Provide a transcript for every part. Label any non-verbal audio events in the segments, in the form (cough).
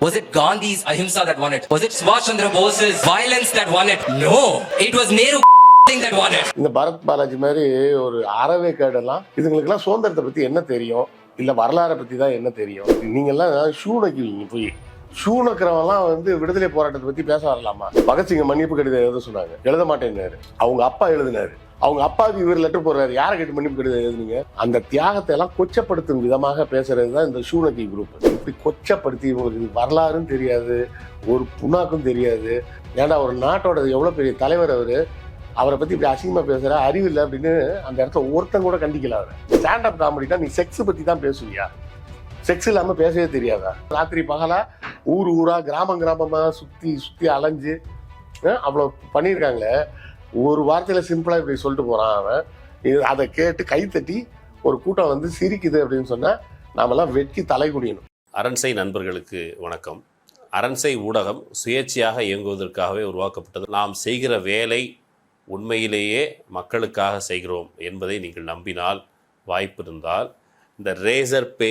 Was it Gandhi's ahimsa that won it? Was it Subhash Chandra Bose's violence that won it? No, it was Nehru (laughs) that won it. இந்த பரத் பாலாஜி மாதிரி ஒரு அறவே கேடெல்லாம் இதுங்களுக்கெல்லாம் சுதந்திரத்தை பத்தி என்ன தெரியும்? இல்ல வரலாறை பத்தி தான் என்ன தெரியும்? நீங்கெல்லாம் ஷூ நக்குவீங்க போய். ஷூ வந்து விடுதலை போராட்டத்தை பத்தி பேச வரலாமா? பகத்சிங்க மன்னிப்பு கடிதம் எழுத சொன்னாங்க. எழுத மாட்டேன்னாரு. அவங்க அப்பா எழுதினாரு. அவங்க அப்பாவுக்கு இவர் லெட்டர் போடுறாரு. யாரை கேட்டு மன்னிப்பு கடிதம் எழுதுனீங்க? அந்த தியாகத்தை எல்லாம் கொச்சப்படுத்தும் விதமாக பேசுறது தான் இந்த சூனதி குரூப் இப்படி கொச்சப்படுத்தி இவங்களுக்கு இது வரலாறும் தெரியாது ஒரு புண்ணாக்கும் தெரியாது. ஏன்னா ஒரு நாட்டோட எவ்வளோ பெரிய தலைவர் அவர்? அவரை பற்றி இப்படி அசிங்கமாக பேசுகிற அறிவு இல்லை அப்படின்னு அந்த இடத்துல ஒருத்தன் கூட கண்டிக்கல அவர். ஸ்டாண்டப் காமெடினா நீ செக்ஸ் பற்றி தான் பேசுவியா? செக்ஸ் இல்லாமல் பேசவே தெரியாதா? ராத்திரி பகலா ஊர் ஊராக கிராமம் கிராமமாக சுற்றி சுற்றி அலைஞ்சு அவ்வளோ பண்ணியிருக்காங்களே. ஒரு வார்த்தையில சிம்பிளா இப்படி சொல்லிட்டு போறான் அவன். இது அதை கேட்டு கைத்தட்டி ஒரு கூட்டம் வந்து சிரிக்குது அப்படின்னு சொன்னா நாமெல்லாம் வெட்கி தலை குடியணும் அரண்சை நண்பர்களுக்கு வணக்கம். அரண்சை ஊடகம் சுயேட்சையாக இயங்குவதற்காகவே உருவாக்கப்பட்டது. நாம் செய்கிற வேலை உண்மையிலேயே மக்களுக்காக செய்கிறோம் என்பதை நீங்கள் நம்பினால் வாய்ப்பு இருந்தால் இந்த ரேசர் பே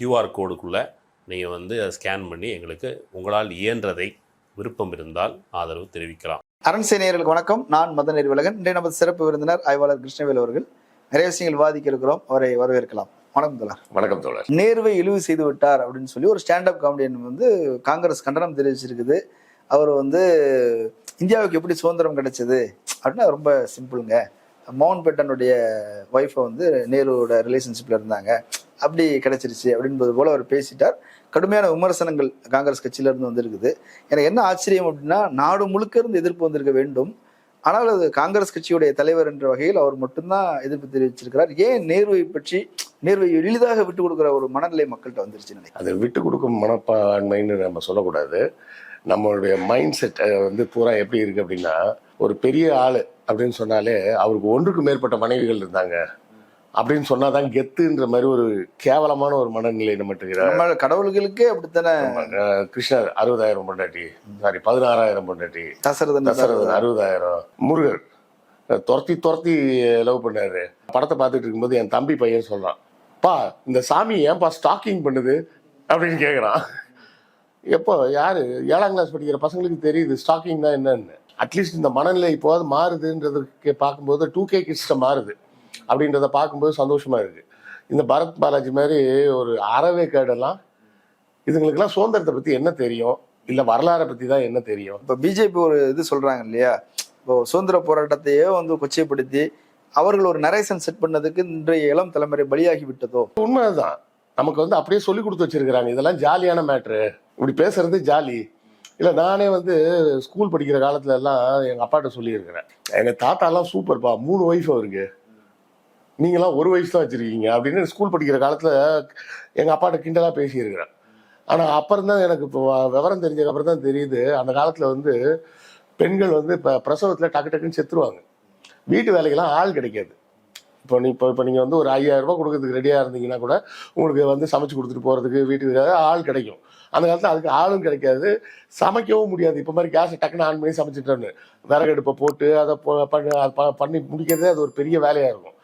கியூஆர் கோடுக்குள்ளே நீங்கள் வந்து அதை ஸ்கேன் பண்ணி எங்களுக்கு உங்களால் இயன்றதை விருப்பம் இருந்தால் ஆதரவு தெரிவிக்கலாம். அரண்சை நேயர்களுக்கு வணக்கம். நான் மதன் நெறிவலகன் இன்றைய நமது சிறப்பு விருந்தினர் ஆய்வாளர் கிருஷ்ணவேல் அவர்கள். நிறைய விஷயங்கள் விவாதிக்க இருக்கிறோம். அவரை வரவேற்கலாம். வணக்கம் தோழர். வணக்கம் தோழர். நேர்வை இழிவு செய்து விட்டார் அப்படின்னு சொல்லி ஒரு ஸ்டாண்டப் காமெடியன் வந்து காங்கிரஸ் கண்டனம் தெரிவிச்சிருக்குது. அவர் வந்து இந்தியாவுக்கு எப்படி சுதந்திரம் கிடைச்சது? அப்படின்னா ரொம்ப சிம்பிளுங்க மோகன் பேட்டனுடைய ஒய்ஃபை வந்து நேருவோட ரிலேஷன்ஷிப்ல இருந்தாங்க. அப்படி கிடைச்சிருச்சு அப்படின்பது போல அவர் பேசிட்டார். கடுமையான விமர்சனங்கள் காங்கிரஸ் கட்சியிலேருந்து வந்திருக்குது. எனக்கு என்ன ஆச்சரியம் அப்படின்னா நாடு முழுக்க இருந்து எதிர்ப்பு வந்திருக்க வேண்டும். ஆனால் அது காங்கிரஸ் கட்சியுடைய தலைவர் என்ற வகையில் அவர் மட்டும்தான் எதிர்ப்பு தெரிவிச்சிருக்கிறார். ஏன் நேருவை பற்றி நேருவை எளிதாக விட்டு கொடுக்குற ஒரு மனநிலை மக்கள்கிட்ட வந்துருச்சு நினைக்கிறேன் அது விட்டு கொடுக்கும் மனப்பான்மைன்னு நம்ம சொல்லக்கூடாது. நம்மளுடைய மைண்ட் செட் வந்து பூரா எப்படி இருக்கு அப்படின்னா ஒரு பெரிய ஆள் அப்படின்னு சொன்னாலே அவருக்கு ஒன்றுக்கு மேற்பட்ட மனைவிகள் இருந்தாங்க. அப்படின்னு சொன்னாதான் கெத்துன்ற மாதிரி ஒரு கேவலமான ஒரு மனநிலை நம்மட்டுகிற நம்ம கடவுள்களுக்கே அப்படித்தானே? கிருஷ்ணர் அறுபதாயிரம் பொண்டாட்டி. சாரி பதினாறாயிரம் பொண்டாட்டி. தசரதன் தசரதன் அறுபதாயிரம். முருகர் துரத்தி துரத்தி லவ் பண்ணாரு. படத்தை பார்த்துட்டு இருக்கும்போது என் தம்பி பையன் சொல்றான் பா இந்த சாமி ஏன்பா ஸ்டாக்கிங் பண்ணுது? அப்படின்னு கேட்குறான் எப்போ யாரு? ஏழாம் கிளாஸ் படிக்கிற பசங்களுக்கு தெரியுது ஸ்டாக்கிங் தான் என்னன்னு. அட்லீஸ்ட் இந்த மனநிலை இப்போது மாறுதுன்றதுக்கு பார்க்கும்போது டூ கே கிட்ஸ்ட மாறுது. அப்படின்றத பார்க்கும்போது சந்தோஷமா இருக்கு. இந்த பரத் பாலாஜி மாதிரி ஒரு அறவே கேடெல்லாம் இதுங்களுக்கெல்லாம் சுதந்திரத்தை பத்தி என்ன தெரியும்? இல்ல வரலாறை பத்தி தான் என்ன தெரியும்? இப்போ பிஜேபி ஒரு இது சொல்றாங்க இல்லையா? இப்போ சுதந்திர போராட்டத்தையே வந்து கொச்சைப்படுத்தி அவர்கள் ஒரு நரேசன் செட் பண்ணதுக்கு இன்றைய இளம் தலைமுறை பலியாகி விட்டதோ? உண்மைதான். நமக்கு வந்து அப்படியே சொல்லி கொடுத்து வச்சிருக்கிறாங்க. இதெல்லாம் ஜாலியான மேட்ரு இப்படி பேசுறது ஜாலி. இல்ல நானே வந்து ஸ்கூல் படிக்கிற காலத்துல எல்லாம் எங்க அப்பாட்ட சொல்லியிருக்கிறேன். எங்க தாத்தாலாம் சூப்பர்ப்பா மூணு ஒய்ஃப் அவருக்கு. நீங்களாம் ஒரு வயசு தான் வச்சிருக்கீங்க அப்படின்னு ஸ்கூல் படிக்கிற காலத்துல எங்க அப்பாட்ட கிண்டலா பேசியிருக்கிறேன். ஆனா அப்புறம் தான் எனக்கு இப்போ விவரம் தெரிஞ்சதுக்கு அப்புறம் தான் தெரியுது. அந்த காலத்துல வந்து பெண்கள் வந்து இப்போ பிரசவத்தில் டக்கு டக்குன்னு செத்துருவாங்க. வீட்டு வேலைக்கெல்லாம் ஆள் கிடைக்காது. இப்போ நீ இப்போ இப்போ நீங்கள் வந்து ஒரு ஐயாயிரம் ரூபாய் கொடுக்கறதுக்கு ரெடியாக இருந்தீங்கன்னா கூட உங்களுக்கு வந்து சமைச்சு கொடுத்துட்டு போகிறதுக்கு வீட்டுக்கு ஆள் கிடைக்கும். அந்த காலத்தில் அதுக்கு ஆளும் கிடைக்காது. சமைக்கவும் முடியாது. இப்போ மாதிரி கேஸை டக்குன்னு ஆன் பண்ணி சமைச்சிட்டோன்னு விறகடுப்பை போட்டு அதை பண்ணி ப- பண்ணி முடிக்கிறதே அது ஒரு பெரிய வேலையாக இருக்கும்.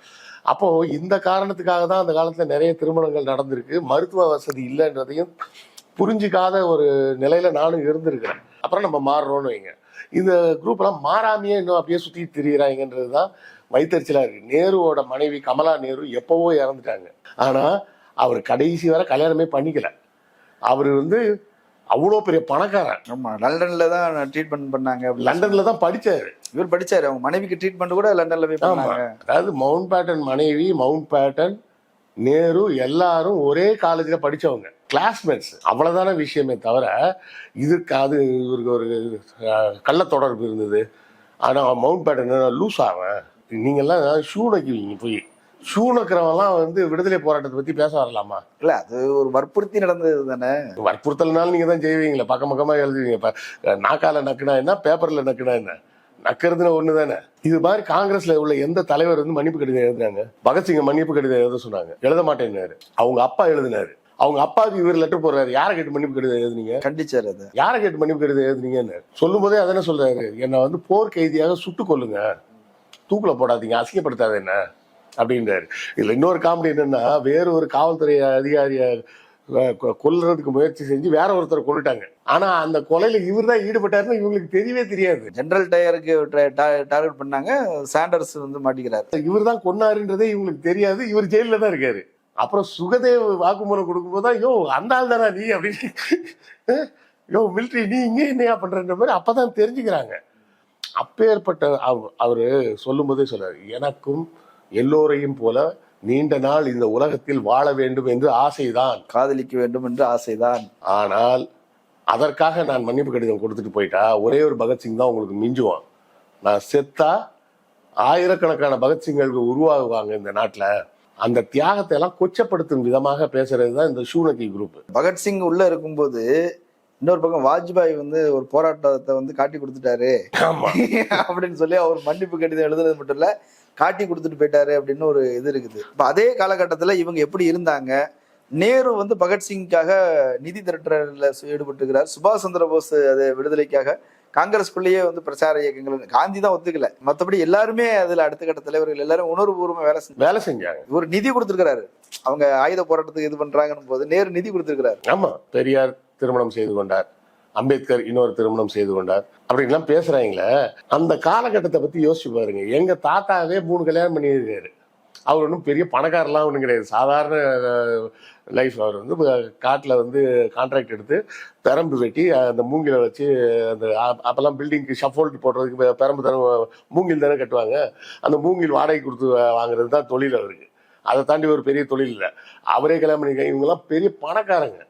அப்போ இந்த காரணத்துக்காக தான் அந்த காலத்தில் நிறைய திருமணங்கள் நடந்திருக்கு. மருத்துவ வசதி இல்லைன்றதையும் புரிஞ்சிக்காத ஒரு நிலையில நானும் இருந்திருக்கிறேன். அப்புறம் நம்ம மாறுறோம்னு வைங்க. இந்த குரூப் எல்லாம் மாறாமையே இன்னும் அப்படியே சுத்தி திரியிறாங்கன்றது தான் வைத்தறிச்சலா இருக்கு. நேருவோட மனைவி கமலா நேரு எப்பவோ இறந்துட்டாங்க. ஆனா அவர் கடைசி வரை கல்யாணமே பண்ணிக்கல. அவர் வந்து அவ்வளோ பெரிய பணக்காரன் ஆமா லண்டன்ல தான் ட்ரீட்மெண்ட் பண்ணாங்க. லண்டன்ல தான் படிச்சாரு. இவர் படிச்சாரு. அவங்க மனைவிக்கு ட்ரீட்மெண்ட் கூட லண்டன்ல போய் பண்ணாங்க. அதாவது மவுண்ட் பேட்டன் மனைவி மவுண்ட் பேட்டன் நேரு எல்லாரும் ஒரே காலேஜ்ல படிச்சவங்க கிளாஸ்மேட்ஸ் அவ்வளவுதான விஷயமே தவிர இதுக்கு அது இவருக்கு ஒரு கள்ள தொடர்பு இருந்தது. ஆனா மவுண்ட் பேட்டன் லூஸ் ஆவன். நீங்கெல்லாம் ஷூ நக்குவீங்க போய். ஷூ நக்கிறவன்லாம் வந்து விடுதலை போராட்டத்தை பத்தி பேச வரலாமா? இல்ல அது ஒரு வற்புறுத்தி நடந்தது தானே. வற்புறுத்தல்னாலும் நீங்க தான் செய்வீங்களே பக்கம் பக்கமா எழுதுவீங்க. இப்ப நாக்கால நக்குனா என்ன பேப்பர்ல நக்குனா என்ன? நக்கிறதுன்னு ஒண்ணு தானே இது மாதிரி காங்கிரஸ்ல உள்ள எந்த தலைவர் வந்து மன்னிப்பு கடிதம் எழுதுனாங்க பகத்சிங்க மன்னிப்பு கடிதம் எழுத சொன்னாங்க. எழுத மாட்டேன்னாரு. அவங்க அப்பா எழுதினாரு. அவங்க அப்பாவுக்கு இவர் லெட்டர் போடுறாரு. யாரை கேட்டு மன்னிப்பு கடிதம் எழுதுனீங்க? கண்டிச்சாரு அது. யாரை கேட்டு மன்னிப்பு கடிதம் எழுதுனீங்கன்னு. சொல்லும் போதே அதானே சொல்றாரு. என்னை வந்து போர் கைதியாக சுட்டு கொல்லுங்க. தூக்குல போடாதீங்க. அசிங்கப்படுத்தாத என்ன? அப்படின்றாரு. இதுல இன்னொரு காமெடி என்னன்னா வேற ஒரு காவல்துறை அதிகாரிய கொல்றதுக்கு முயற்சி செஞ்சு வேற ஒருத்தரை கொண்டுட்டாங்க. ஆனா அந்த கொலையில இவர் தான் ஈடுபட்டாருன்னு இவங்களுக்கு தெரியவே தெரியாது. ஜெனரல் டயருக்கு டார்கெட் பண்ணாங்க. சாண்டர்ஸ் வந்து மாட்டிக்கிறாரு. இவர் தான் கொன்னாருன்றதே இவங்களுக்கு தெரியாது. இவர் ஜெயில தான் இருக்காரு. அப்புறம் சுகதேவ் வாக்குமூலம் கொடுக்கும்போது தான் யோ அந்த ஆள் தானா நீ? அப்படின்னு. யோ மிலிட்ரி நீ இங்கே என்னையா பண்றன்ற மாதிரி அப்பதான் தெரிஞ்சுக்கிறாங்க. அப்பேற்பட்ட அவ- அவரு சொல்லும் போதே சொல்றாரு எனக்கும் எல்லோரையும் போல நீண்ட நாள் இந்த உலகத்தில் வாழ வேண்டும் என்று ஆசைதான். காதலிக்க வேண்டும் என்று ஆசைதான். ஆனால் அதற்காக நான் மன்னிப்பு கடிதம் கொடுத்துட்டு போயிட்டா ஒரே ஒரு பகத்சிங் தான் உங்களுக்கு மிஞ்சுவான். நான் செத்தா ஆயிரக்கணக்கான பகத்சிங்கள் உருவாகுவாங்க இந்த நாட்டில். அந்த தியாகத்தை எல்லாம் கொச்சப்படுத்தும் விதமாக பேசுறது தான் இந்த ஷூனகி குரூப் பகத்சிங் உள்ள இருக்கும்போது இன்னொரு பக்கம் வாஜ்பாய் வந்து ஒரு போராட்டத்தை வந்து காட்டி கொடுத்துட்டாரு. (laughs) அப்படின்னு சொல்லி அவர் மன்னிப்பு கடிதம் எழுதுனது மட்டும் இல்ல காட்டி கொடுத்துட்டு போயிட்டாரு அப்படின்னு ஒரு இது இருக்குது. இப்ப அதே காலகட்டத்துல இவங்க எப்படி இருந்தாங்க? நேரு வந்து பகத்சிங்காக நிதி திரட்டுறதுல ஈடுபட்டுக்கிறார் சுபாஷ் சந்திர போஸ் அது விடுதலைக்காக காங்கிரஸ்குள்ளேயே வந்து பிரச்சார இயக்கங்கள் காந்தி தான் ஒத்துக்கல. மத்தபடி எல்லாருமே அதுல அடுத்த கட்ட தலைவர்கள் எல்லாரும் உணர்வுபூர்வமா வேலை செஞ்சு வேலை செஞ்சாங்க. இவர் நிதி கொடுத்திருக்கிறாரு. அவங்க ஆயுத போராட்டத்துக்கு இது பண்றாங்கன்னு போது நேரு நிதி கொடுத்திருக்கிறாரு. ஆமா பெரியார் திருமணம் செய்து கொண்டார். அம்பேத்கர் இன்னொரு திருமணம் செய்து கொண்டார். அப்படின்லாம் பேசுறாங்களே. அந்த காலகட்டத்தை பத்தி யோசிச்சு பாருங்க. எங்க தாத்தாவே மூணு கல்யாணம் பண்ணியிருக்காரு. அவர் ஒன்றும் பெரிய பணக்காரலாம் ஒன்றும் கிடையாது. சாதாரண லைஃப் அவர் வந்து காட்டில் வந்து கான்ட்ராக்ட் எடுத்து பெரம்பு வெட்டி அந்த மூங்கில வச்சு அந்த அப்போல்லாம் பில்டிங்க்கு ஷஃபோல்ட் போடுறதுக்கு பெரம்பு தானே மூங்கில் தானே கட்டுவாங்க. அந்த மூங்கில் வாடகை கொடுத்து வாங்குறது தான் தொழில் அவருக்கு. அதை தாண்டி ஒரு பெரிய தொழில் இல்லை. அவரே கல்யாணம் பண்ணிக்க இவங்கெல்லாம் பெரிய பணக்காரங்க.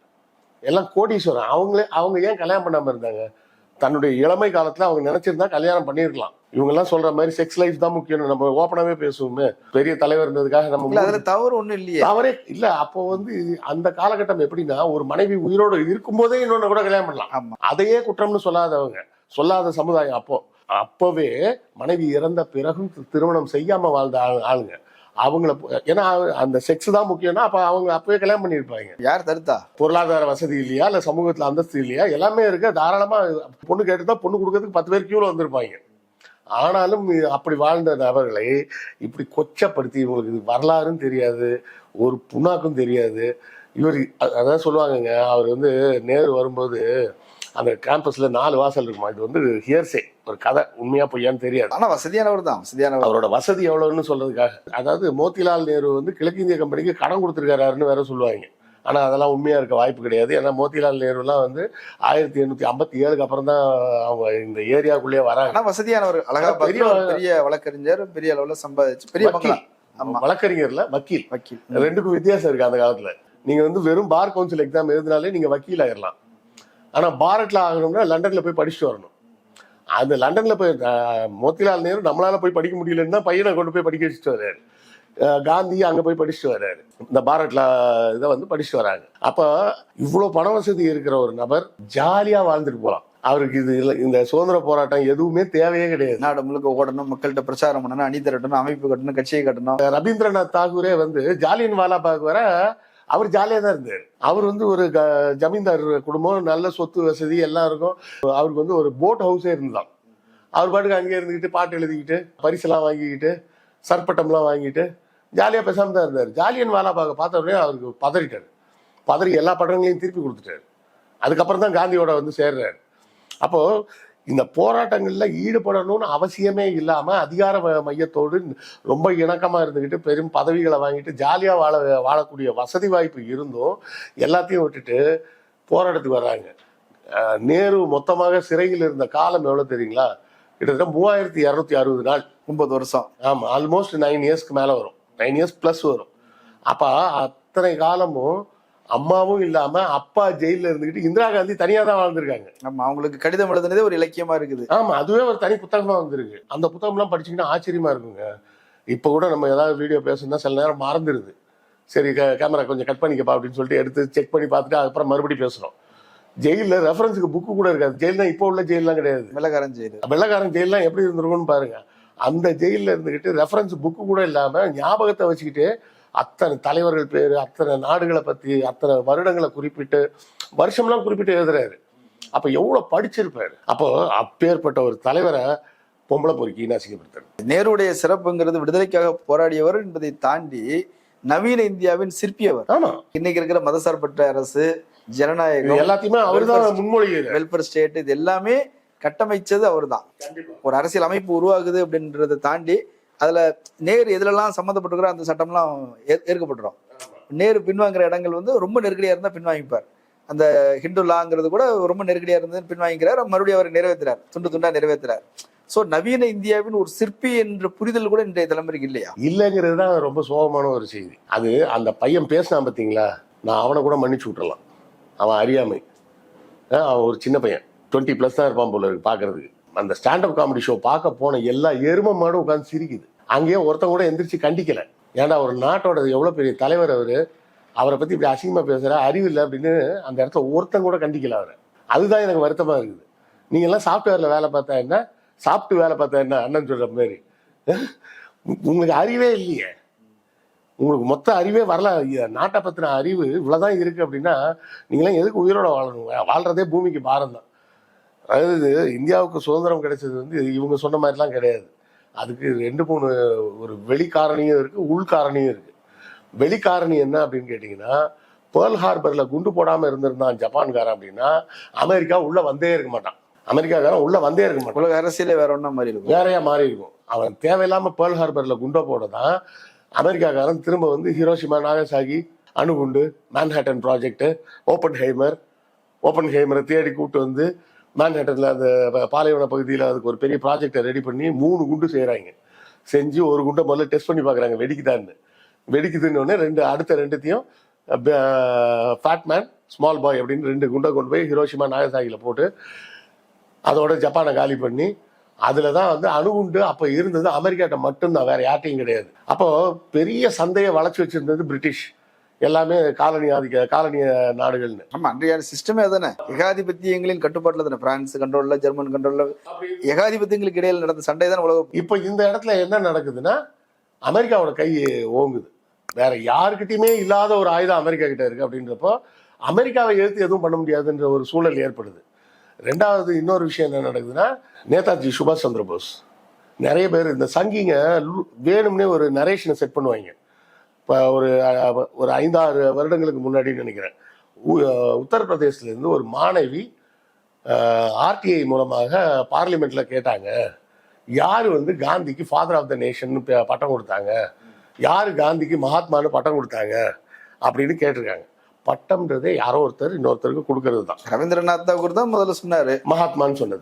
எல்லாம் கோடீஸ்வரன். அவங்களே அவங்க ஏன் கல்யாணம் பண்ணாமல் இருந்தாங்க? தன்னுடைய இளமை காலத்துல அவங்க நினைச்சிருந்தா கல்யாணம் பண்ணியிருக்கலாம் இவங்க எல்லாம் சொல்ற மாதிரி செக்ஸ் லைஃப் தான் முக்கியம் நம்ம ஓப்பனாவே பேசுவோமே. பெரிய தலைவர் இருந்ததுக்காக நம்ம அதுல தவறு ஒண்ணும் இல்லையே. அவரே இல்ல அப்போ வந்து அந்த காலகட்டம் எப்படின்னா ஒரு மனைவி உயிரோடு இருக்கும்போதே இன்னொன்னு கூட கல்யாணம் பண்ணலாம். அதையே குற்றம்னு சொல்லாதவங்க சொல்லாத சமுதாயம் அப்போ. அப்பவே மனைவி இறந்த பிறகும் திருமணம் செய்யாம வாழ்ந்த ஆளு- ஆளுங்க. அவங்கள ஏன்னா அந்த செக்ஸ் தான் முக்கியம்னா அப்ப அவங்க அப்பவே கல்யாணம் பண்ணியிருப்பாங்க. யார் தடுத்தா? பொருளாதார வசதி இல்லையா இல்ல சமூகத்துல அந்தஸ்து இல்லையா எல்லாமே இருக்கு. தாராளமா பொண்ணு கேட்டுதான் பொண்ணு கொடுக்கறதுக்கு பத்து பேர் கியூல வந்திருப்பாங்க. ஆனாலும் அப்படி வாழ்ந்த நபர்களை இப்படி கொச்சப்படுத்தி இவங்களுக்கு இது வரலாறும் தெரியாது ஒரு புண்ணாக்கும் தெரியாது. இவர் அதான் சொல்லுவாங்கங்க அவர் வந்து நேரு வரும்போது அந்த கேம்பஸ்ல நாலு வாசல் இருக்குமா இது வந்து ஹியர்சே ஒரு கதை உண்மையா பொய்யான்னு தெரியாது. ஆனா வசதியானவர் தான் வசதியானவர். அவரோட வசதி எவ்வளவுன்னு சொல்றதுக்காக. அதாவது மோத்திலால் நேரு வந்து கிழக்கிந்திய கம்பெனிக்கு கடன் கொடுத்துருக்காருன்னு வேற சொல்லுவாங்க. ஆனா அதெல்லாம் உண்மையா இருக்க வாய்ப்பு கிடையாது. ஏன்னா மோத்திலால் நேருலாம் வந்து ஆயிரத்தி எண்ணூத்தி ஐம்பத்தி ஏழுக்கு அப்புறம் தான் அவங்க இந்த ஏரியாக்குள்ளேயே வராங்க. ஆனா வசதியானவர் அழகா பெரிய பெரிய வழக்கறிஞர் பெரிய அளவுல சம்பாதிச்சு பெரிய வழக்கறிஞர்ல வக்கீல். வக்கீல். ரெண்டுக்கும் வித்தியாசம் இருக்கு அந்த காலத்துல. நீங்க வந்து வெறும் பார் கவுன்சில் எக்ஸாம் எழுதினாலே நீங்க வக்கீல் ஆயிடலாம் ஆனா பாரட்ல ஆகணும்னா லண்டன்ல போய் படிச்சுட்டு வரணும். அந்த லண்டன்ல போய் அஹ், மோத்திலால் நேரு நம்மளால போய் படிக்க முடியலன்னு பையனை கொண்டு போய் படிக்க வச்சுட்டு வர்றாரு. காந்தி அங்க போய் படிச்சுட்டு வர்றாரு. இந்த பாரட்ல இதை வந்து படிச்சுட்டு வராங்க அப்ப இவ்வளவு பண வசதி இருக்கிற ஒரு நபர் ஜாலியா வாழ்ந்துட்டு போலாம். அவருக்கு இது இல்ல- இந்த சுதந்திர போராட்டம் எதுவுமே தேவையே கிடையாது. நாடு முழுக்க ஓடணும் மக்கள்கிட்ட பிரச்சாரம் பண்ணணும் அணி திரட்டணும் அமைப்பு கட்டணும் கட்சியை கட்டணும். ரவீந்திரநாத் தாகூரே வந்து ஜாலியன் வாலாபாக் வர அவர் ஜாலியாக தான் இருந்தார். அவர் வந்து ஒரு க- ஜமீன்தார் குடும்பம் நல்ல சொத்து வசதி எல்லாம் இருக்கும். அவருக்கு வந்து ஒரு போட் ஹவுஸே இருந்தான் அவர் பாட்டுக்கு அங்கேயே இருந்துக்கிட்டு பாட்டு எழுதிக்கிட்டு பரிசெல்லாம் வாங்கிக்கிட்டு சர்பட்டம்லாம் வாங்கிட்டு ஜாலியாக பேசாமல் தான் இருந்தார். ஜாலியன் வாலாபாக பார்த்த உடனே அவருக்கு பதறிட்டார். பதறி எல்லா படங்களையும் திருப்பி கொடுத்துட்டாரு. அதுக்கப்புறம் தான் காந்தியோட வந்து சேர்றாரு. அப்போது இந்த போராட்டங்கள்ல ஈடுபடணும்னு அவசியமே இல்லாம அதிகார மையத்தோடு ரொம்ப இணக்கமா இருந்துக்கிட்டு பெரும் பதவிகளை வாங்கிட்டு ஜாலியா வாழ வாழக்கூடிய வசதி வாய்ப்பு இருந்தும் எல்லாத்தையும் விட்டுட்டு போராட்டத்துக்கு வர்றாங்க. நேரு மொத்தமாக சிறையில் இருந்த காலம் எவ்வளவு தெரியுங்களா? கிட்டத்தட்ட மூவாயிரத்தி இரநூத்தி அறுபது நாள். ஒன்பது வருஷம். ஆமா ஆல்மோஸ்ட் நைன் இயர்ஸ்க்கு மேல வரும். நைன் இயர்ஸ் பிளஸ் வரும். அப்ப அத்தனை காலமும் அம்மாவும் இல்லாம அப்பா ஜெயில இருந்துகிட்டு இந்திரா காந்தி தனியா தான் வாழ்ந்திருக்காங்க. ஆமா அவங்களுக்கு கடிதம் எழுதுனதே ஒரு இலக்கியமா இருக்குது. ஆமா அதுவே ஒரு தனி புத்தகமா வந்திருக்கு. அந்த புத்தகம்லாம் படிச்சீங்கன்னா ஆச்சரியமா இருக்குங்க. இப்ப கூட நம்ம ஏதாவது வீடியோ பேசணும்னா சில நேரம் மறந்துடுது சரி கேமரா கொஞ்சம் கட் பண்ணிக்கப்பா அப்படின்னு சொல்லிட்டு எடுத்து செக் பண்ணி பார்த்துட்டு அதுக்கப்புறம் மறுபடியும் பேசுறோம். ஜெயில ரெஃபரன்ஸுக்கு புக்கு கூட இருக்காது. ஜெயில் தான் இப்போ உள்ள ஜெயிலாம் கிடையாது. வெள்ளக்காரன் ஜெயிலு. வெள்ளக்காரன் ஜெயிலாம் எப்படி இருந்திருக்கும்னு பாருங்க. அந்த ஜெயில்ல இருந்துகிட்டு ரெஃபரன்ஸ் புக்கு கூட இல்லாம ஞாபகத்தை வச்சுக்கிட்டு அத்தனை தலைவர்கள் பேரு அத்தனை நாடுகளை பத்தி அத்தனை வருடங்களை குறிப்பிட்டு வருஷம்லாம் குறிப்பிட்டு எழுதுறாரு. அப்ப எவ்வளவு படிச்சிருப்பாரு? அப்போ அப்பேற்பட்ட ஒரு தலைவரை பொம்பளை பொறுக்கி நசிக்கப்படுத்தாரு நேருடைய சிறப்புங்கிறது விடுதலைக்காக போராடியவர் என்பதை தாண்டி நவீன இந்தியாவின் சிற்பி அவர் ஆமா. இன்னைக்கு இருக்கிற மதசார்பற்ற அரசு ஜனநாயகம் எல்லாத்தையுமே அவர்தான் முன்மொழிகிறார். வெல்ஃபேர் ஸ்டேட் இது எல்லாமே கட்டமைச்சது அவர்தான். ஒரு அரசியல் அமைப்பு உருவாகுது அப்படின்றத தாண்டி அதில் நேரு எதுலெல்லாம் சம்மந்தப்பட்டிருக்கிறோ அந்த சட்டம்லாம் ஏற்கப்பட்டுரும். நேரு பின்வாங்குற இடங்கள் வந்து ரொம்ப நெருக்கடியாக இருந்தால் பின்வாங்கிப்பார். அந்த ஹிந்துலாங்கிறது கூட ரொம்ப நெருக்கடியாக இருந்தது பின்வாங்கிக்கிறார். மறுபடியும் அவர் நிறைவேற்றுறார் துண்டு துண்டா நிறைவேற்றுறார் ஸோ நவீன இந்தியாவின் ஒரு சிற்பி என்ற புரிதல் கூட இன்றைய தலைமுறைக்கு இல்லையா? இல்லைங்கிறது தான் ரொம்ப சோகமான ஒரு செய்தி. அது அந்த பையன் பேசினான் பார்த்தீங்களா நான் அவனை கூட மன்னிச்சு விட்டுறலாம். அவன் அறியாமை. அவன் ஒரு சின்ன பையன். டுவெண்ட்டி ப்ளஸ் தான் இருப்பான் போல இருக்கு பார்க்கறதுக்கு அந்த ஸ்டாண்டப் காமெடி ஷோ பார்க்க போன எல்லா எரும மாடும் உட்காந்து சிரிக்குது. அங்கேயே ஒருத்தன் கூட எந்திரிச்சு கண்டிக்கல. ஏன்டா ஒரு நாட்டோட எவ்வளோ பெரிய தலைவர் அவர்? அவரை பற்றி இப்படி அசிங்கமாக பேசுகிற அறிவு இல்லை அப்படின்னு அந்த இடத்துல ஒருத்தன் கூட கண்டிக்கல அவரை. அதுதான் எனக்கு வருத்தமாக இருக்குது. நீங்க எல்லாம் சாஃப்ட்வேரில் வேலை பார்த்தா என்ன? சாப்பிட்டு வேலை பார்த்தா என்ன? அண்ணன் சொல்கிற மாதிரி. உங்களுக்கு அறிவே இல்லையே. உங்களுக்கு மொத்த அறிவே வரல. நாட்டை பற்றின அறிவு இவ்வளோதான் இருக்குது அப்படின்னா நீங்களாம் எதுக்கு உயிரோட வாழணும்? வாழ்றதே பூமிக்கு பாரம் தான் அதாவது இந்தியாவுக்கு சுதந்திரம் கிடைச்சது வந்து இவங்க சொன்ன மாதிரிலாம் கிடையாது. அதுக்கு ரெண்டு மூணு ஒரு வெளிக்காரணியும் இருக்கு உள்காரணியும் இருக்கு. வெளிக்காரணி என்ன அப்படின்னு கேட்டிங்கன்னா பேர்ல் ஹார்பர்ல குண்டு போடாம இருந்திருந்தான் ஜப்பான்காரன் அப்படின்னா அமெரிக்கா உள்ள வந்தே இருக்க மாட்டான். அமெரிக்காக்காரன் உள்ள வந்தே இருக்க மாட்டான். உலக அரசியலே வேற ஒன்றா மாதிரி இருக்கும். வேறையா மாறி இருக்கும். அவன் தேவையில்லாம பேர்ல் ஹார்பர்ல குண்டை போட தான் அமெரிக்காக்காரன் திரும்ப வந்து ஹிரோஷிமா நாகசாகி அணுகுண்டு மேன்ஹேட்டன் ப்ராஜெக்ட் ஓப்பன் ஹைமர் ஓப்பன் ஹைமரை தேடி கூட்டு வந்து மேன்ஹேட்டன்ல அந்த பாலைவன பகுதியில் அதுக்கு ஒரு பெரிய ப்ராஜெக்டை ரெடி பண்ணி மூணு குண்டு செய்கிறாங்க செஞ்சு ஒரு குண்டை முதல்ல டெஸ்ட் பண்ணி பார்க்குறாங்க வெடிக்குதான்னு. வெடிக்குதுன்னொடனே ரெண்டு அடுத்த ரெண்டுத்தையும் ஃபேட்மேன் ஸ்மால் பாய் அப்படின்னு ரெண்டு குண்டை கொண்டு போய் ஹிரோஷிமா நாகசாகியில் போட்டு அதோட ஜப்பானை காலி பண்ணி அதில் தான் வந்து அணுகுண்டு அப்போ இருந்தது அமெரிக்காட்ட மட்டும்தான் வேற யார்ட்டையும் கிடையாது. அப்போ பெரிய சந்தையை வளர்ச்சி வச்சிருந்தது பிரிட்டிஷ். எல்லாமே காலனி ஆதிக்க காலனிய நாடுகள்னு. ஆமா அன்றைய சிஸ்டமே அதானே ஏகாதிபத்தியங்களின் கட்டுப்பாட்டுல தானே பிரான்ஸ் கண்ட்ரோல்ல ஜெர்மன் கண்ட்ரோல்ல ஏகாதிபத்தியங்களுக்கு இடையில நடந்த சண்டை தான் உலக இப்போ இந்த இடத்துல என்ன நடக்குதுன்னா அமெரிக்காவோட கை ஓங்குது. வேற யாருக்கிட்டயுமே இல்லாத ஒரு ஆயுதம் அமெரிக்கா கிட்ட இருக்கு அப்படின்றப்போ அமெரிக்காவை எதிர்த்து எதுவும் பண்ண முடியாதுன்ற ஒரு சூழல் ஏற்படுது. ரெண்டாவது இன்னொரு விஷயம் என்ன நடக்குதுன்னா நேதாஜி சுபாஷ் சந்திர போஸ் நிறைய பேர் இந்த சங்கிங்க வேணும்னே ஒரு நரேஷனை செட் பண்ணுவாங்க. இப்போ ஒரு ஒரு ஐந்தாறு வருடங்களுக்கு முன்னாடி நினைக்கிறேன். உ- உத்தரப்பிரதேசத்துல இருந்து ஒரு மாணவி ஆர்டிஐ மூலமாக பார்லிமெண்ட்ல கேட்டாங்க. யார் வந்து காந்திக்கு ஃபாதர் ஆஃப் த நேஷன் பட்டம் கொடுத்தாங்க? யார் காந்திக்கு மகாத்மான்னு பட்டம் கொடுத்தாங்க? அப்படின்னு கேட்டிருக்காங்க. பட்டம்ன்றதே யாரோ ஒருத்தர் இன்னொருத்தருக்கு கொடுக்கறது தான். ரவீந்திரநாத் தாகூர் தான் முதல்ல சொன்னாரு. மகாத்மான்னு சொன்னது.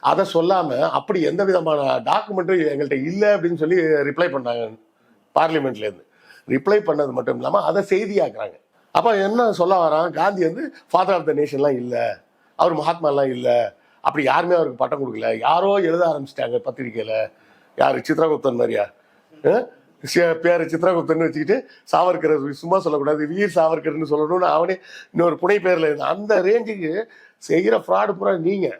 அதை சொல்லாம அப்படி எந்த விதமான டாக்குமெண்ட்டும் எங்கள்கிட்ட இல்லை அப்படின்னு சொல்லி ரிப்ளை பண்ணாங்க பார்லிமெண்ட்ல இருந்து. ரிப்ளை பண்ணது மட்டும் இல்லாமல் அதை செய்தியாக்குறாங்க. அப்போ என்ன சொல்ல வரான்? காந்தி வந்து ஃபாதர் ஆஃப் த நேஷன்லாம் இல்லை. அவர் மகாத்மாலாம் இல்லை. அப்படி யாருமே அவருக்கு பட்டம் கொடுக்கல. யாரோ எழுத ஆரம்பிச்சிட்டாங்க பத்திரிக்கையில் யார்? சித்ரகுப்தன் மாதிரியா? பேர் சித்ரகுப்தன் வச்சுக்கிட்டு சாவர்கர் சும்மா சொல்லக்கூடாது. வீர் சாவர்கர்னு சொல்லணும்னு அவனே இன்னொரு புனை பேரில் இருந்தான் அந்த ரேஞ்சுக்கு செய்கிற ஃப்ராடு பூரா நீங்கள்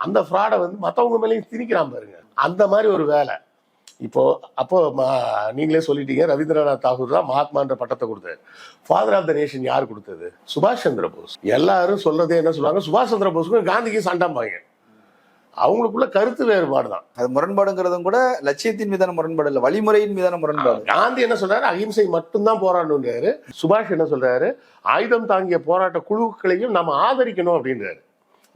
அந்த ஃப்ராடை வந்து மற்றவங்க மேலேயும் திணிக்கிறான் பாருங்க. அந்த மாதிரி ஒரு வேலை. இப்போ அப்போ நீங்களே சொல்லிட்டீங்க ரவீந்திரநாத் தாகூர் தான் மகாத்மான்ற பட்டத்தை கொடுத்தாரு. ஃபாதர் ஆஃப் த நேஷன் யார் கொடுத்தது? சுபாஷ் சந்திர போஸ். எல்லாரும் சொல்றதே என்ன சொல்லுவாங்க? சுபாஷ் சந்திர போஸுக்கும் காந்திக்கும் சண்டாம்பாங்க. அவங்களுக்குள்ள கருத்து வேறுபாடு தான். அது முரண்பாடுங்கிறதும் கூட லட்சியத்தின் மீதான முரண்பாடு இல்ல வழிமுறையின் மீதான முரண்பாடு. காந்தி என்ன சொல்றாரு? அகிம்சை மட்டும்தான் போராடணுன்றாரு சுபாஷ் என்ன சொல்றாரு? ஆயுதம் தாங்கிய போராட்ட குழுக்களையும் நம்ம ஆதரிக்கணும் அப்படின்றாரு.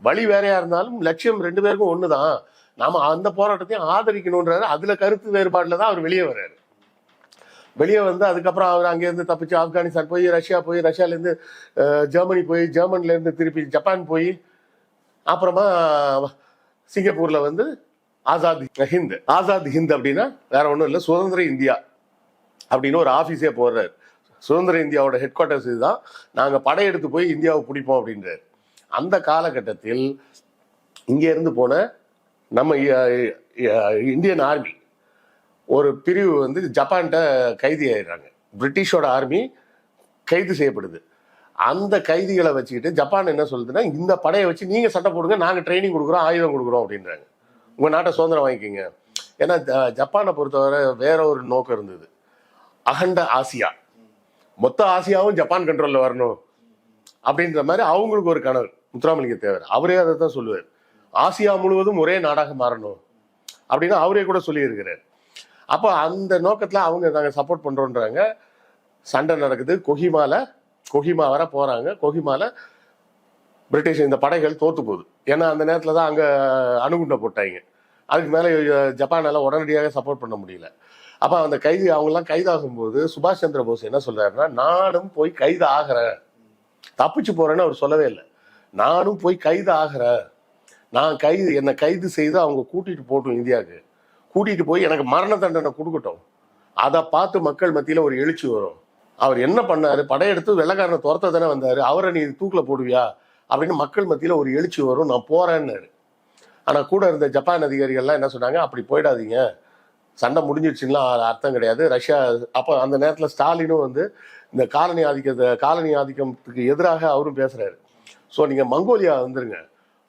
வழி வேறையா இருந்தாலும் லட்சியம் ரெண்டு பேருக்கும் ஒண்ணுதான். நாம அந்த போராட்டத்தையும் ஆதரிக்கணுன்றாரு அதுல கருத்து வேறுபாடுல தான் அவர் வெளியே வர்றாரு. வெளியே வந்து அதுக்கப்புறம் அவர் அங்கேருந்து தப்பிச்சு ஆப்கானிஸ்தான் போய் ரஷ்யா போய் ரஷ்யாலேருந்து ஜெர்மனி போய் ஜெர்மனிலேருந்து திருப்பி ஜப்பான் போய் அப்புறமா சிங்கப்பூர்ல வந்து ஆசாத் ஹிந்த். ஆசாத் ஹிந்த் அப்படின்னா வேற ஒன்றும் இல்லை சுதந்திர இந்தியா அப்படின்னு ஒரு ஆஃபீஸே போடுறாரு. சுதந்திர இந்தியாவோட ஹெட் குவார்ட்டர்ஸ் இதுதான். நாங்கள் படையெடுத்து போய் இந்தியாவை பிடிப்போம் அப்படின்றார். அந்த காலகட்டத்தில் இங்கே இருந்து போன நம்ம இந்தியன் ஆர்மி ஒரு பிரிவு வந்து ஜப்பான்கிட்ட கைதி ஆயிடுறாங்க. பிரிட்டிஷோட ஆர்மி கைது செய்யப்படுது. அந்த கைதிகளை வச்சுக்கிட்டு ஜப்பான் என்ன சொல்லுதுன்னா இந்த படையை வச்சு நீங்கள் சண்டை போடுங்க நாங்கள் ட்ரைனிங் கொடுக்குறோம் ஆயுதம் கொடுக்குறோம் அப்படின்றாங்க. உங்கள் நாட்டை சுதந்திரம் வாங்கிக்கோங்க. ஏன்னா ஜப்பானை பொறுத்தவரை வேற ஒரு நோக்கம் இருந்தது. அகண்ட ஆசியா. மொத்த ஆசியாவும் ஜப்பான் கண்ட்ரோலில் வரணும். அப்படின்ற மாதிரி அவங்களுக்கு ஒரு கனவு. முத்துராமலிங்க தேவர். அவரே அதை தான் சொல்லுவார். ஆசியா முழுவதும் ஒரே நாடாக மாறணும் அப்படின்னு அவரே கூட சொல்லியிருக்கிறார். அப்போ அந்த நோக்கத்தில் அவங்க நாங்கள் சப்போர்ட் பண்ணுறோன்றாங்க சண்டை நடக்குது. கொஹிமால கொஹிமா வர போகிறாங்க கொஹிமால பிரிட்டிஷ் இந்த படைகள் தோற்று போகுது. ஏன்னா அந்த நேரத்தில் தான் அங்கே அணுகுண்டை போட்டாங்க. அதுக்கு மேலே ஜப்பானால் உடனடியாக சப்போர்ட் பண்ண முடியல. அப்போ அந்த கைது அவங்கெல்லாம் கைதாகும்போது சுபாஷ் சந்திர போஸ் என்ன சொல்றாருன்னா நானும் போய் கைது ஆகிறேன். தப்பிச்சு போறேன்னு அவர் சொல்லவே இல்லை. நானும் போய் கைது ஆகிறேன். நான் கைது என்னை கைது செய்து அவங்க கூட்டிட்டு போகட்டும் இந்தியாவுக்கு. கூட்டிட்டு போய் எனக்கு மரண தண்டனை கொடுக்கட்டும். அதை பார்த்து மக்கள் மத்தியில் ஒரு எழுச்சி வரும். அவர் என்ன பண்ணாரு? படையெடுத்து வெள்ளக்காரனை துரத்த தானே வந்தாரு? அவரை நீ தூக்கில் போடுவியா? அப்படின்னு மக்கள் மத்தியில் ஒரு எழுச்சி வரும். நான் போறேன்னாரு. ஆனால் கூட இருந்த ஜப்பான் அதிகாரிகள்லாம் என்ன சொன்னாங்க? அப்படி போயிடாதீங்க. சண்டை முடிஞ்சிடுச்சுன்னா அர்த்தம் கிடையாது. ரஷ்யா அப்போ அந்த நேரத்தில் ஸ்டாலினும் வந்து இந்த காலனி ஆதிக்கத்தை காலனி ஆதிக்கத்துக்கு எதிராக அவரும் பேசுறாரு. ஸோ நீங்கள் மங்கோலியா வந்துருங்க.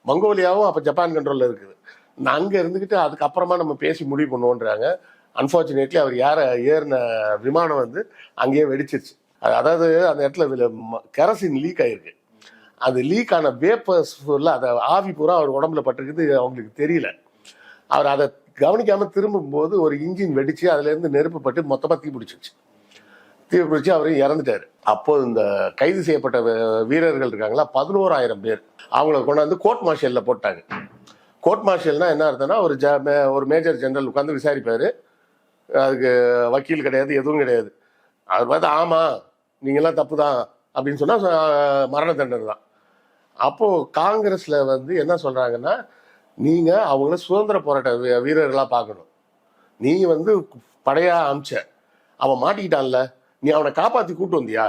மங்கோலியாவும் அப்போ ஜப்பான் கண்ட்ரோலில் இருக்குது. நான் அங்கே இருந்துக்கிட்டு அதுக்கப்புறமா நம்ம பேசி முடிவு பண்ணுவோன்றாங்க. அன்ஃபார்ச்சுனேட்லி அவர் யார ஏறின விமானம் வந்து அங்கேயே வெடிச்சிருச்சு. அது- அதாவது அந்த இடத்துல கெரசின் லீக் ஆயிருக்கு. அது லீக் ஆன வேப்பர்ஸ் ஃபுல்லாக அதை ஆவி பூரா அவர் உடம்புல பட்டிருக்குது அவங்களுக்கு தெரியல. அவர் அதை கவனிக்காமல் திரும்பும்போது ஒரு இன்ஜின் வெடிச்சு அதுலேருந்து நெருப்பு பட்டு மொத்தமாக தீ பிடிச்சிருச்சு. தீ பிடிச்சி அவர் இறந்துட்டாரு. அப்போ இந்த கைது செய்யப்பட்ட வீரர்கள் இருக்காங்களா பதினோராயிரம் பேர். அவங்கள கொண்டாந்து கோர்ட் மார்ஷியல்ல போட்டாங்க. கோர்ட் மார்ஷல்னா என்ன அர்த்தம்னா ஒரு ஜ மே- ஒரு மேஜர் ஜெனரல் உட்காந்து விசாரிப்பாரு. அதுக்கு வக்கீல் கிடையாது எதுவும் கிடையாது. அவர் பார்த்து ஆமா நீங்கெல்லாம் தப்பு தான் அப்படின்னு சொன்னா மரண தண்டனை தான். அப்போ காங்கிரஸ்ல வந்து என்ன சொல்றாங்கன்னா நீங்க அவங்கள சுதந்திர போராட்ட வீரர்களாக வீரர்களா பார்க்கணும். நீ வந்து படையா அமிச்ச. அவன் மாட்டிக்கிட்டான்ல. நீ அவனை காப்பாத்தி கூட்டு வந்தியா?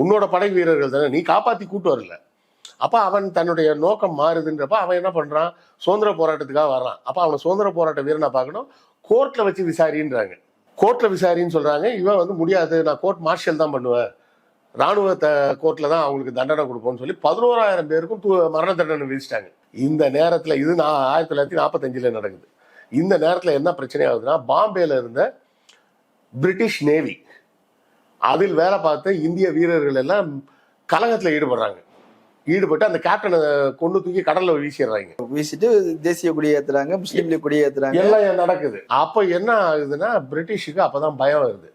உன்னோட படை வீரர்கள் தானே நீ காப்பாத்தி கூட்டு வரல. அப்ப அவன் தன்னுடைய நோக்கம் மாறுதுன்றப்ப அவன் என்ன பண்றான்? சுதந்திர போராட்டத்துக்காக வர்றான். அப்ப அவனை சுதந்திர போராட்ட வீரனை பார்க்கணும். கோர்ட்ல வச்சு விசாரின்றாங்க. கோர்ட்ல விசாரின்னு சொல்றாங்க இவன் வந்து முடியாது நான் கோர்ட் மார்ஷல் தான் பண்ணுவேன். ராணுவ கோர்ட்ல தான் அவங்களுக்கு தண்டனை கொடுப்போம்னு சொல்லி பதினோராயிரம் பேருக்கும் மரண தண்டனை விதிச்சிட்டாங்க. இந்த நேரத்துல இது நான் ஆயிரத்தி தொள்ளாயிரத்தி நாற்பத்தஞ்சில் நடக்குது. இந்த நேரத்துல என்ன பிரச்சனை ஆகுதுன்னா பாம்பேல இருந்த பிரிட்டிஷ் நேவி. அதில் வேலை பார்த்த இந்திய வீரர்கள் எல்லாம் கலகத்துல ஈடுபடுறாங்க. ஈடுபட்டு அந்த கேப்டனை கொண்டு தூக்கி கடல்ல வீசிடுறாங்க. வீசிட்டு தேசிய கொடியை ஏத்துறாங்க முஸ்லீம் லீக் கொடியை ஏத்துறாங்க எல்லாம் நடக்குது? அப்ப என்ன ஆகுதுன்னா பிரிட்டிஷுக்கு அப்பதான் பயம் வருது.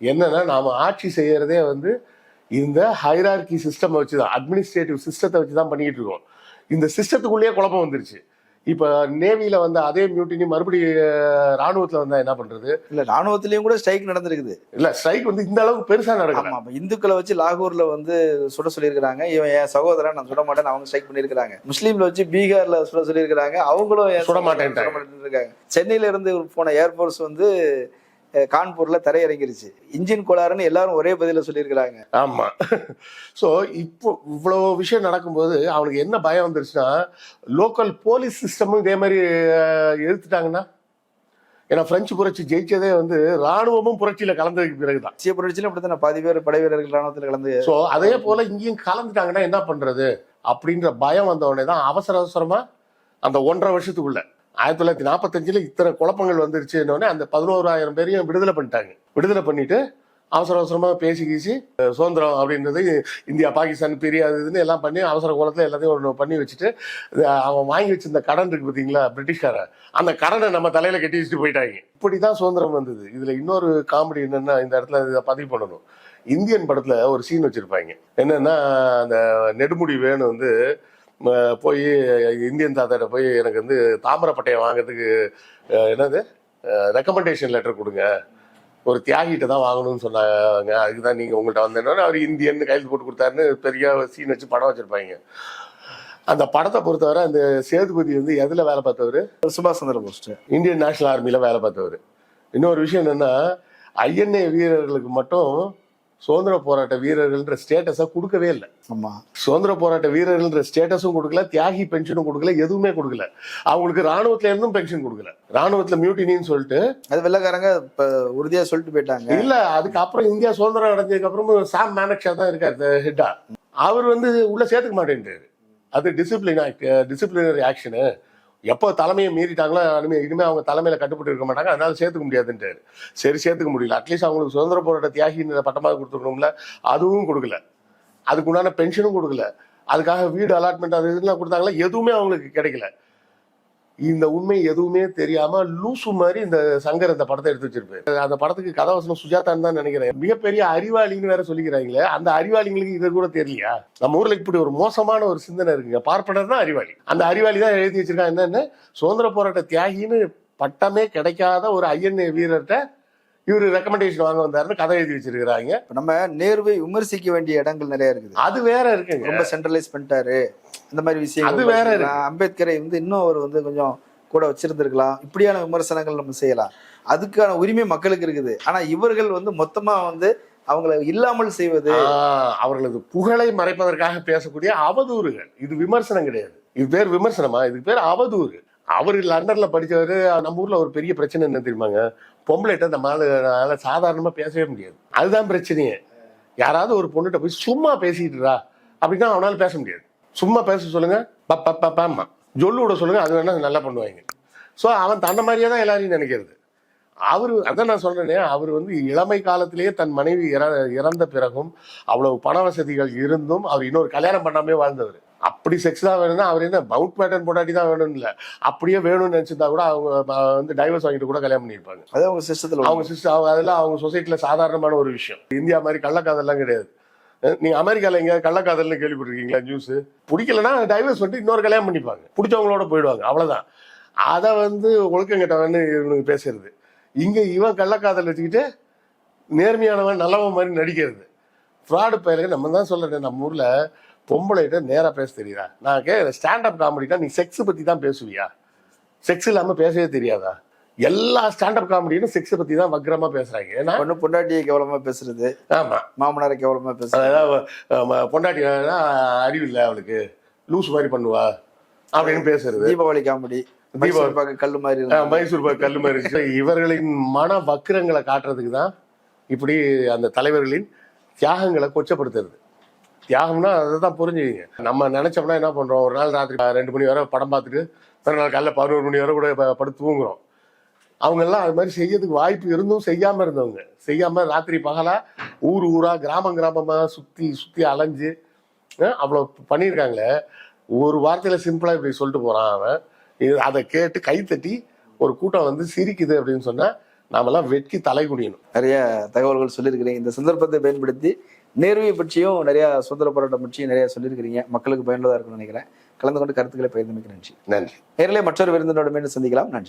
என்னன்னா நாம ஆட்சி செய்யறதே வந்து இந்த ஹைரார்கி சிஸ்டம் வச்சுதான் அட்மினிஸ்ட்ரேட்டிவ் சிஸ்டத்தை வச்சுதான் பண்ணிட்டு இருக்கோம். இந்த சிஸ்டத்துக்குள்ளேயே குழப்பம் வந்துருச்சு. இப்ப நேவியில வந்த அதே மியூட்டினி மறுபடியும் ராணுவத்துல வந்தா என்ன பண்றது? இல்ல ராணுவத்திலயும் கூட ஸ்ட்ரைக் நடந்திருக்குது. இல்ல ஸ்ட்ரைக் வந்து இந்த அளவுக்கு பெருசா நடக்கல. ஆமா அப்ப இந்துக்களை வச்சு லாகூர்ல வந்து சுட சொல்லியிருக்கிறாங்க. இவன் என் சகோதரன் நான் சுட மாட்டேன்னு அவங்க ஸ்ட்ரைக் பண்ணியிருக்காங்க முஸ்லீம்ல வச்சு பீகார்ல சுட சொல்லியிருக்கிறாங்க. அவங்களும் சுட மாட்டேன்னு இருக்காங்க. சென்னையில இருந்து போன ஏர்போர்ஸ் வந்து கான்பூர்ல தரையிறங்கிருச்சு. இன்ஜின் கோளாறுன்னு எல்லாரும் ஒரே பதில சொல்லியிருக்கிறாங்க. ஆமா. சோ இப்போ இவ்வளவு விஷயம் நடக்கும்போது அவனுக்கு என்ன பயம் வந்துருச்சுன்னா லோக்கல் போலீஸ் சிஸ்டமும் இதே மாதிரி அஹ், எடுத்துட்டாங்கன்னா ஏன்னா பிரெஞ்சு புரட்சி ஜெயிச்சதே வந்து ராணுவமும் புரட்சியில கலந்ததுக்கு பிறகுதான். தேசிய புரட்சியிலும் அப்படித்தான்? பாதி பேர் படை வீரர்கள் ராணுவத்தில் கலந்து சோ அதே போல இங்கேயும் கலந்துட்டாங்கன்னா என்ன பண்றது? அப்படின்ற பயம் வந்த உடனே தான் அவசர அவசரமா அந்த ஒன்றரை வருஷத்துக்குள்ள ஆயிரத்தி தொள்ளாயிரத்தி நாற்பத்தஞ்சுல இத்தனை குழப்பங்கள் வந்துருச்சுன்னு அந்த பதினோராயிரம் பேரையும் விடுதலை பண்ணிட்டாங்க. விடுதலை பண்ணிட்டு அவசர அவசரமாக பேசி கீசி சுதந்திரம் அப்படின்றது இந்தியா பாகிஸ்தான் பெரிய அது இதுன்னு எல்லாம் பண்ணி அவசர கோலத்தில் எல்லாத்தையும் ஒன்று பண்ணி வச்சுட்டு அவன் வாங்கி வச்சிருந்த கடன் இருக்கு பார்த்தீங்களா பிரிட்டிஷ்காரன் அந்த கடனை நம்ம தலையில் கட்டி வச்சுட்டு போயிட்டாங்க. இப்படி தான் சுதந்திரம் வந்தது. இதில் இன்னொரு காமெடி என்னென்னா இந்த இடத்துல இதை பதிவு பண்ணணும். இந்தியன் படத்தில் ஒரு சீன் வச்சுருப்பாங்க. என்னென்னா அந்த நெடுமுடி வேணும் வந்து போய் இந்தியன் தாத்தாட்ட போய் எனக்கு வந்து தாமிரப்பட்டையை வாங்குறதுக்கு என்னது? ரெக்கமெண்டேஷன் லெட்டர் கொடுங்க. ஒரு தியாகிட்ட தான் வாங்கணும்னு சொன்னாங்க. அதுக்கு தான் நீங்கள் உங்கள்கிட்ட வந்தேன்னு அவர் இந்தியன் கையெழுத்து போட்டு கொடுத்தாருன்னு பெரிய சீன் வச்சு படம் வச்சிருப்பாங்க. அந்த படத்தை பொறுத்தவரை அந்த சேதுபதி வந்து எதில் வேலை பார்த்தவர்? சுபாஷ் சந்திர போஸ் இந்தியன் நேஷனல் ஆர்மியில் வேலை பார்த்தவர். இன்னொரு விஷயம் என்னன்னா ஐஎன்ஏ வீரர்களுக்கு மட்டும் சுதந்திர போராட்ட வீரர்கள்ன்ற ஸ்டேட்டஸை கொடுக்கவே இல்லை. ஆமா. சுதந்திர போராட்ட வீரர்கள்ன்ற ஸ்டேட்டஸும் கொடுக்கல தியாகி பென்ஷனும் கொடுக்கல எதுவுமே கொடுக்கல. அவங்களுக்கு ராணுவத்துல இருந்தும் பென்ஷன் கொடுக்கல. ராணுவத்துல மியூட்டினின்னு சொல்லிட்டு அது வெள்ளக்காரங்க இப்ப உறுதியா சொல்லிட்டு போயிட்டாங்க. இல்ல அதுக்கப்புறம் இந்தியா சுதந்திரம் அடைஞ்சதுக்கு அப்புறமும் சாம் மேனக்ஷா தான் இருக்காரு ஹெட்டா அவர் வந்து உள்ள சேர்த்துக்க மாட்டேன்ட்டாரு. அது டிசிப்ளின் டிசிப்ளினரி ஆக்ஷனு எப்போ தலைமையை மீறிட்டாங்களோ இனிமே இனிமேல் அவங்க தலைமையில கட்டுப்பட்டு இருக்க மாட்டாங்க. அதனால சேர்த்துக்க முடியாதுன்றாரு சரி சேர்த்துக்க முடியல. அட்லீஸ்ட் அவங்களுக்கு சுதந்திர போராட்ட தியாகின்ற பட்டமாக கொடுத்துருக்கணும்ல அதுவும் கொடுக்கல. அதுக்கு உண்டான பென்ஷனும் கொடுக்கல. அதுக்காக வீடு அலாட்மெண்ட் அது இதெல்லாம் கொடுத்தாங்களா? எதுவுமே அவங்களுக்கு கிடைக்கல. இந்த உண்மை எதுவுமே தெரியாம லூசு மாதிரி இந்த சங்கர் இந்த படத்தை எடுத்து வச்சிருப்பாரு. அந்த படத்துக்கு கதாவசனம் சுஜாதான்னு தான் நினைக்கிறேன். மிகப்பெரிய அறிவாளின்னு வேற சொல்லிக்கிறாங்களே அந்த அறிவாளிங்களுக்கு இது கூட தெரியலையா? நம்ம ஊர்ல இப்படி ஒரு மோசமான ஒரு சிந்தனை இருக்குங்க. பார்ப்பனர் தான் அறிவாளி. அந்த அறிவாளி தான் எழுதி வச்சிருக்காங்க என்னன்னு சுதந்திர போராட்ட தியாகின்னு பட்டமே கிடைக்காத ஒரு ஐஎன்ஏ வீரர்கிட்ட இவரு ரெக்கமெண்டேஷன் வாங்க வந்தாருன்னு கதை எழுதி வச்சிருக்கிறாங்க. நம்ம நேருவை விமர்சிக்க வேண்டிய இடங்கள் நிறைய இருக்குது. அது வேற இருக்குங்க. ரொம்ப சென்ட்ரலைஸ் பண்ணிட்டாரு. இந்த மாதிரி விஷயங்கள் அது வேற. அம்பேத்கரை வந்து இன்னும் அவர் வந்து கொஞ்சம் கூட வச்சிருந்திருக்கலாம். இப்படியான விமர்சனங்கள் நம்ம செய்யலாம். அதுக்கான உரிமை மக்களுக்கு இருக்குது. ஆனா இவர்கள் வந்து மொத்தமா வந்து அவங்கள இல்லாமல் செய்வது அவர்களது புகழை மறைப்பதற்காக பேசக்கூடிய அவதூறுகள். இது விமர்சனம் கிடையாது. இது பேர் விமர்சனமா? இதுக்கு பேர் அவதூறு. அவர் லண்டன்ல படிச்சவரு நம்ம ஊர்ல ஒரு பெரிய பிரச்சனை என்ன தெரியுமாங்க? பொம்பளைட்ட நம்ம ஆளு சாதாரணமா பேசவே முடியாது. அதுதான் பிரச்சனையே. யாராவது ஒரு பொண்ணுகிட்ட போய் சும்மா பேசிட்டுறா அப்படின்னா அவனால பேச முடியாது. சும்மா பேச சொல்லுங்க பப்பா பப்பாம்மா ஜொல்லு விட சொல்லுங்க அது வேணா நல்லா பண்ணுவாங்க. ஸோ அவன் தன்ன மாதிரியே தான் எல்லாரையும் நினைக்கிறது. அவர் அதான் நான் சொல்றேனே அவர் வந்து இளமை காலத்திலேயே தன் மனைவி இற- இறந்த பிறகும் அவ்வளவு பண வசதிகள் இருந்தும் அவர் இன்னொரு கல்யாணம் பண்ணாமே வாழ்ந்தவர். அப்படி செக்ஸ் தான் வேணும்னா அவர் என்ன மவுண்ட் பேட்டன் பொண்டாட்டி தான் வேணும்னு இல்ல. அப்படியே வேணும்னு நினைச்சிருந்தா கூட அவங்க வந்து டைவர்ஸ் வாங்கிட்டு கூட கல்யாணம் பண்ணியிருப்பாங்க. அது அவங்க சிஸ்டத்துல அவங்க சிஸ்டர் அவங்க அதெல்லாம் அவங்க சொசைட்டில சாதாரணமான ஒரு விஷயம். இந்தியா மாதிரி கள்ளக்காதல்லாம் கிடையாது. நீங்க அமெரிக்கால எங்க கள்ளக்காதல்னு கேள்விப்பட்டிருக்கீங்களா நியூஸ் பிடிக்கலன்னா டைவர்ஸ் பண்ணிட்டு இன்னொரு கல்யாணம் பண்ணிப்பாங்க. பிடிச்சவங்களோட போயிடுவாங்க அவ்வளவுதான். அதை வந்து ஒழுக்கங்கட்டவன்னு இவனுக்கு பேசுறது. இங்க இவன் கள்ளக்காதல் வச்சுக்கிட்டு நேர்மையானவன் நல்லவன் மாதிரி நடிக்கிறது. ஃப்ராடு பயிலுக்கு நம்ம தான் சொல்றேன் நம்ம ஊர்ல பொம்பளைகிட்ட நேரா பேச தெரியுதா? நான் கேட்குறேன் ஸ்டாண்டப் காமெடினா நீ செக்ஸ் பத்தி தான் பேசுவியா? செக்ஸ் இல்லாம பேசவே தெரியாதா? எல்லா ஸ்டாண்டப் காமெடியும் செக்ஸ் பத்தி தான் வக்ரமா பேசுறாங்க. ஏன்னா பொண்ணு பொண்டாட்டியை கேவலமா பேசுறது. ஆமா. மாமனாரை கேவலமா பேசுறது. பொண்டாட்டி அறிவு இல்லை அவளுக்கு. லூஸ் மாதிரி பண்ணுவா அப்படின்னு பேசுறது. தீபாவளி காமெடி தீபாவளி. பார்க்க கல்லு மாதிரி. மைசூர் பாக்கு கல்லு மாதிரி. இவர்களின் மன வக்கிரங்களை காட்டுறதுக்கு தான் இப்படி அந்த தலைவர்களின் தியாகங்களை கொச்சப்படுத்துறது. தியாகம்னா அதை தான் புரிஞ்சுக்கிங்க. நம்ம நினைச்சோம்னா என்ன பண்றோம்? ஒரு நாள் ராத்திரி ரெண்டு மணி வரை படம் பார்த்துட்டு மறுநாள் காலைல பதினோரு மணி வரை கூட படுத்து தூங்குறோம். அவங்க எல்லாம் அது மாதிரி செய்யறதுக்கு வாய்ப்பு இருந்தும் செய்யாம இருந்தவங்க. செய்யாம ராத்திரி பகலா ஊர் ஊரா கிராமம் கிராமமா சுத்தி சுத்தி அலைஞ்சு அவ்வளோ பண்ணியிருக்காங்களே. ஒரு வார்த்தையில சிம்பிளா இப்படி சொல்லிட்டு போறான் அவன். இது அதை கேட்டு கைத்தட்டி ஒரு கூட்டம் வந்து சிரிக்குது அப்படின்னு சொன்னா நாமெல்லாம் வெட்கி தலை குடியணும் நிறைய தகவல்கள் சொல்லியிருக்கிறேன் இந்த சந்தர்ப்பத்தை பயன்படுத்தி நேர்வை பற்றியும் நிறைய சுதந்திர போராட்டம் பற்றியும் நிறைய சொல்லியிருக்கிறீங்க. மக்களுக்கு பயனுள்ளதா இருக்கும்னு நினைக்கிறேன். கலந்து கொண்டு கருத்துக்களை பகிர்ந்தமைக்கு நன்றி. நன்றி. நேரிலே மற்றொரு விருந்தினோட மீண்டும் சந்திக்கலாம். நன்றி.